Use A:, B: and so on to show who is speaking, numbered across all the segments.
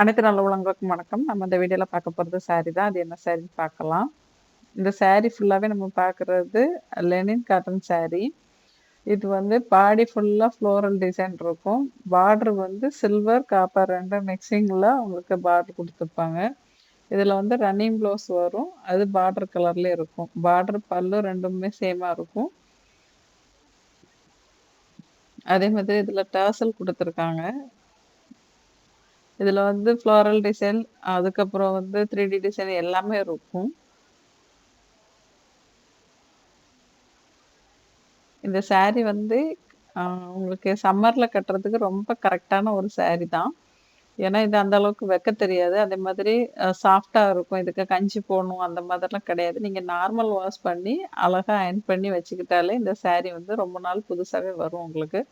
A: அனைத்து நல்ல உள்ளவங்களுக்கும் வணக்கம். நம்ம இந்த வீடியோவில் பார்க்க போகிறது saree தான். அது என்ன சாரின்னு பார்க்கலாம். இந்த saree ஃபுல்லாகவே நம்ம பார்க்குறது லெனின் காட்டன் saree. இது வந்து பாடி ஃபுல்லாக ஃப்ளோரல் டிசைன் இருக்கும். பார்டர் வந்து சில்வர் காப்பர் ரெண்டு மிக்சிங்கில் உங்களுக்கு பார்டர் கொடுத்துருப்பாங்க. இதில் வந்து ரன்னிங் ப்ளவுஸ் வரும். அது பார்டர் கலர்லேயே இருக்கும். பார்டர் பல்லு ரெண்டுமே சேமாக இருக்கும். அதே மாதிரி இதில் டாசல் கொடுத்துருக்காங்க. இதில் வந்து ஃப்ளோரல் டிசைன் அதுக்கப்புறம் வந்து த்ரீ டி டிசைன் எல்லாமே இருக்கும். இந்த saree வந்து உங்களுக்கு சம்மரில் கட்டுறதுக்கு ரொம்ப கரெக்டான ஒரு saree தான். ஏன்னா இது அந்த அளவுக்கு வைக்க தெரியாது. அதே மாதிரி சாஃப்டாக இருக்கும். இதுக்கு கஞ்சி போடணும் அந்த மாதிரிலாம் கிடையாது. நீங்கள் நார்மல் வாஷ் பண்ணி அழகாக அயன் பண்ணி வச்சுக்கிட்டாலே இந்த saree வந்து ரொம்ப நாள் புதுசாகவே வரும் உங்களுக்கு.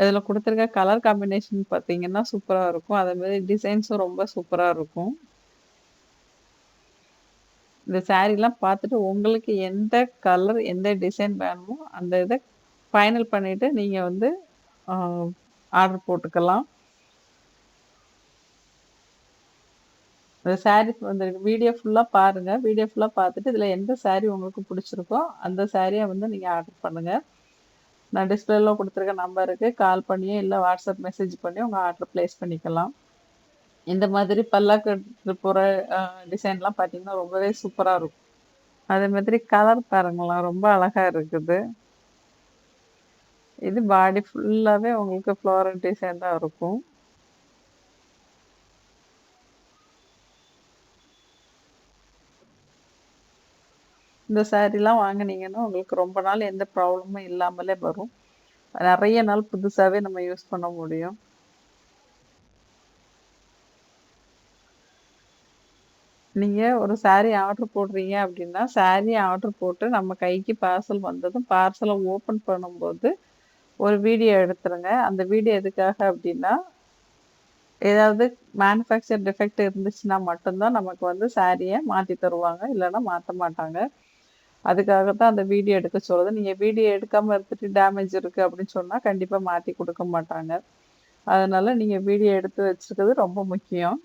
A: இதில் கொடுத்துருக்க கலர் காம்பினேஷன் பார்த்தீங்கன்னா சூப்பராக இருக்கும். அதே மாதிரி டிசைன்ஸும் ரொம்ப சூப்பராக இருக்கும். இந்த சாரீலாம் பார்த்துட்டு உங்களுக்கு எந்த கலர் எந்த டிசைன் வேணுமோ அந்த இதை ஃபைனல் பண்ணிவிட்டு நீங்கள் வந்து ஆர்டர் போட்டுக்கலாம். இந்த சாரீ வந்து வீடியோ ஃபுல்லாக பாருங்கள் வீடியோ ஃபுல்லாக பார்த்துட்டு இதில் எந்த சாரீ உங்களுக்கு பிடிச்சிருக்கோ அந்த சாரியை வந்து நீங்கள் ஆர்டர் பண்ணுங்கள் நான் டிஸ்பிளேல கொடுத்துருக்க நம்பருக்கு கால் பண்ணியோ இல்லை வாட்ஸ்அப் மெசேஜ் பண்ணி உங்கள் ஆர்டர் ப்ளேஸ் பண்ணிக்கலாம். இந்த மாதிரி பல்லாக்கு போகிற டிசைன்லாம் பார்த்தீங்கன்னா ரொம்பவே சூப்பராக இருக்கும். அதே மாதிரி கலர் பாருங்களேன் ரொம்ப அழகாக இருக்குது. இது பாடி ஃபுல்லாகவே உங்களுக்கு ஃப்ளோரல் டிசைன் தான் இருக்கும். இந்த சாரீலாம் வாங்கினீங்கன்னா உங்களுக்கு ரொம்ப நாள் எந்த ப்ராப்ளமும் இல்லாமலே வரும். நிறைய நாள் புதுசாகவே நம்ம யூஸ் பண்ண முடியும். நீங்கள் ஒரு saree ஆர்டர் போடுறீங்க அப்படின்னா saree ஆர்டர் போட்டு நம்ம கைக்கு பார்சல் வந்ததும் பார்சலை ஓப்பன் பண்ணும்போது ஒரு வீடியோ எடுத்துருங்க. அந்த வீடியோ எதுக்காக அப்படின்னா ஏதாவது மேனுஃபேக்சர் டிஃபெக்ட் இருந்துச்சுன்னா மட்டும்தான் நமக்கு வந்து சாரியை மாற்றி தருவாங்க. இல்லைன்னா மாற்ற மாட்டாங்க. அதுக்காக தான் அந்த வீடியோ எடுக்க சொல்லுது நீங்கள் வீடியோ எடுக்காமல் இருந்துட்டு டேமேஜ் இருக்குது அப்படின்னு சொன்னால் கண்டிப்பாக மாற்றி கொடுக்க மாட்டாங்க. அதனால் நீங்கள் வீடியோ எடுத்து வச்சுருக்கிறது ரொம்ப முக்கியம்.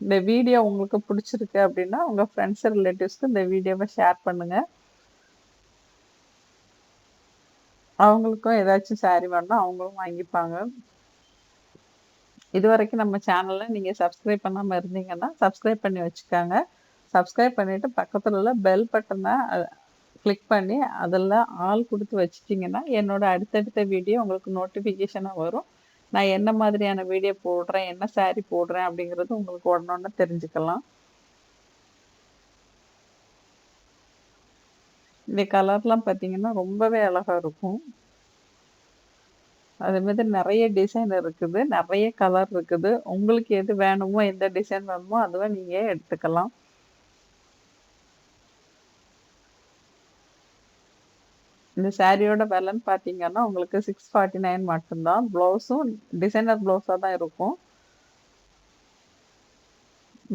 A: இந்த வீடியோ உங்களுக்கு பிடிச்சிருக்கு அப்படின்னா உங்கள் ஃப்ரெண்ட்ஸ் ரிலேட்டிவ்ஸ்க்கு இந்த வீடியோவை ஷேர் பண்ணுங்கள் அவங்களுக்கும் ஏதாச்சும் சாரி வேணும்னா அவங்களும் வாங்கிப்பாங்க. இது வரைக்கும் நம்ம சேனலை நீங்கள் சப்ஸ்கிரைப் பண்ணாமல் இருந்தீங்கன்னா சப்ஸ்கிரைப் பண்ணி வச்சுக்காங்க. சப்ஸ்கிரைப் பண்ணிவிட்டு பக்கத்தில் உள்ள பெல் பட்டனை கிளிக் பண்ணி அதில் ஆள் கொடுத்து வச்சிட்டிங்கன்னா என்னோட அடுத்தடுத்த வீடியோ உங்களுக்கு நோட்டிஃபிகேஷனாக வரும். நான் என்ன மாதிரியான வீடியோ போடுறேன் என்ன சாரீ போடுறேன் அப்படிங்கிறது உங்களுக்கு உடனே தெரிஞ்சுக்கலாம். இந்த கலர்லாம் பார்த்தீங்கன்னா ரொம்பவே அழகாக இருக்கும். அதே மாதிரி நிறைய டிசைன் இருக்குது நிறைய கலர் இருக்குது. உங்களுக்கு எது வேணுமோ எந்த டிசைன் வேணுமோ அதுவும் நீங்கள் எடுத்துக்கலாம். இந்த சாரியோட விலைன்னு பார்த்தீங்கன்னா உங்களுக்கு சிக்ஸ் ஃபார்ட்டி நைன் மட்டும்தான். ப்ளவுஸும் டிசைனர் ப்ளவுஸாக தான் இருக்கும்.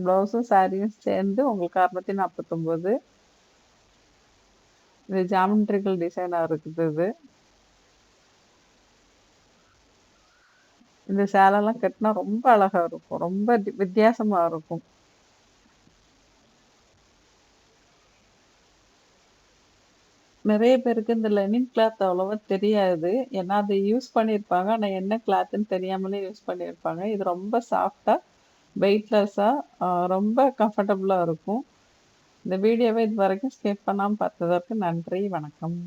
A: ப்ளவுஸும் சாரியும் சேர்ந்து உங்களுக்கு அறுநூத்தி நாற்பத்தொம்போது இது ஜாமெட்ரிக்கல் டிசைனாக இருக்குது இது. இந்த சேலைலாம் கட்டினா ரொம்ப அழகாக இருக்கும். ரொம்ப வித்தியாசமாக இருக்கும். நிறைய பேருக்கு இந்த லெனின் கிளாத் அவ்வளோவா தெரியாது. ஏன்னா அதை யூஸ் பண்ணியிருப்பாங்க. ஆனால் என்ன கிளாத்துன்னு தெரியாமலே யூஸ் பண்ணியிருப்பாங்க. இது ரொம்ப சாஃப்டாக வெயிட்லெஸ்ஸாக ரொம்ப கம்ஃபர்டபுளாக இருக்கும். இந்த வீடியோவை இது வரைக்கும் ஸ்கிப் பண்ணாமல் பார்த்ததற்கு நன்றி. வணக்கம்.